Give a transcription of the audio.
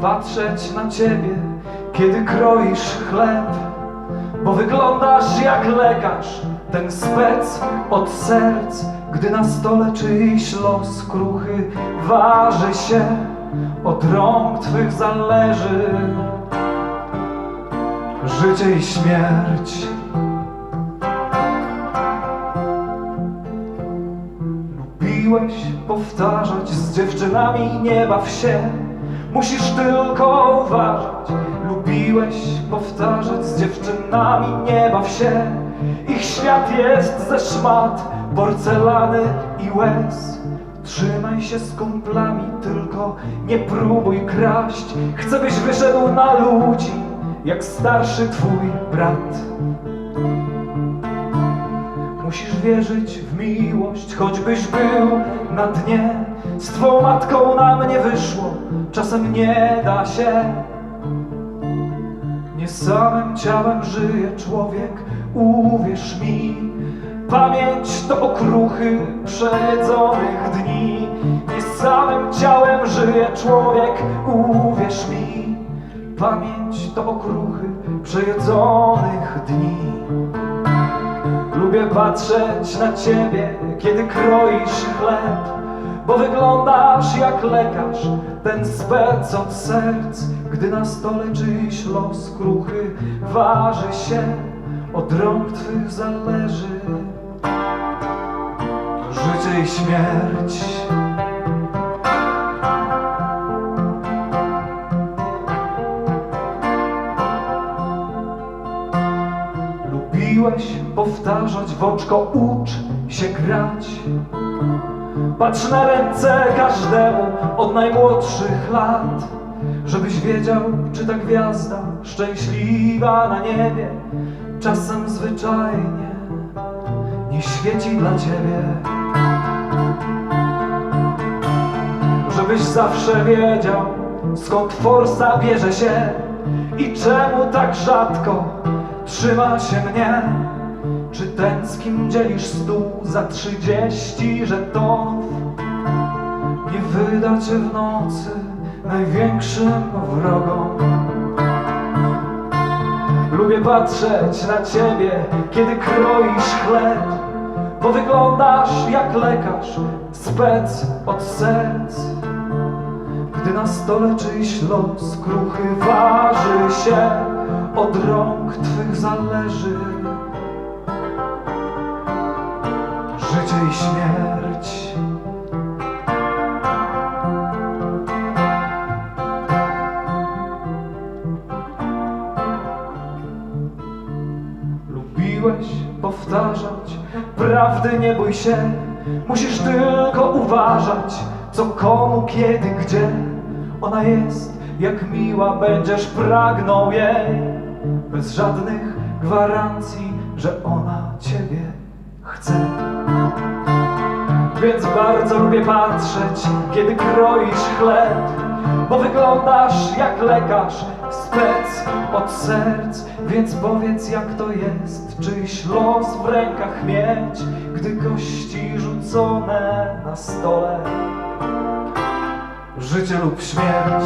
patrzeć na ciebie, kiedy kroisz chleb, bo wyglądasz jak lekarz, ten spec od serc, gdy na stole czyjś los kruchy waży się, od rąk twych zależy życie i śmierć. Lubiłeś powtarzać z dziewczynami nie baw się Musisz tylko uważać. Lubiłeś powtarzać z dziewczynami nie baw się. Ich świat jest ze szmat, porcelany i łez. Trzymaj się z kumplami, tylko nie próbuj kraść. Chcę byś wyszedł na ludzi, jak starszy twój brat. Musisz wierzyć w miłość, choćbyś był na dnie. Z twą matką na mnie wyszło, czasem nie da się. Nie samym ciałem żyje człowiek, uwierz mi. Pamięć to okruchy przejedzonych dni. Nie samym ciałem żyje człowiek, uwierz mi. Pamięć to okruchy przejedzonych dni. Lubię patrzeć na ciebie, kiedy kroisz chleb, bo wyglądasz jak lekarz, ten spec od serc, gdy na stole czyjś los kruchy waży się, od rąk twych zależy życie i śmierć. Lubiłeś powtarzać w oczko ucz się grać Patrz na ręce każdemu od najmłodszych lat Żebyś wiedział, czy ta gwiazda szczęśliwa na niebie Czasem zwyczajnie nie świeci dla ciebie Żebyś zawsze wiedział, skąd forsa bierze się i czemu tak rzadko trzyma się mnie. Czy ten, z kim dzielisz stół za trzydzieści żetonów, nie wyda cię w nocy największym wrogom? Lubię patrzeć na ciebie, kiedy kroisz chleb, bo wyglądasz jak lekarz, spec od serc. Gdy na stole czyjś los kruchy waży się, od rąk twych zależy i śmierć. Lubiłeś powtarzać, prawdy nie bój się, musisz tylko uważać, co komu, kiedy, gdzie. Ona jest jak miła, będziesz pragnął jej, bez żadnych gwarancji, że ona ciebie chce. Więc bardzo lubię patrzeć, kiedy kroisz chleb, bo wyglądasz jak lekarz, spec od serc. Więc powiedz, jak to jest, czyjś los w rękach mieć, gdy kości rzucone na stole. Życie lub śmierć.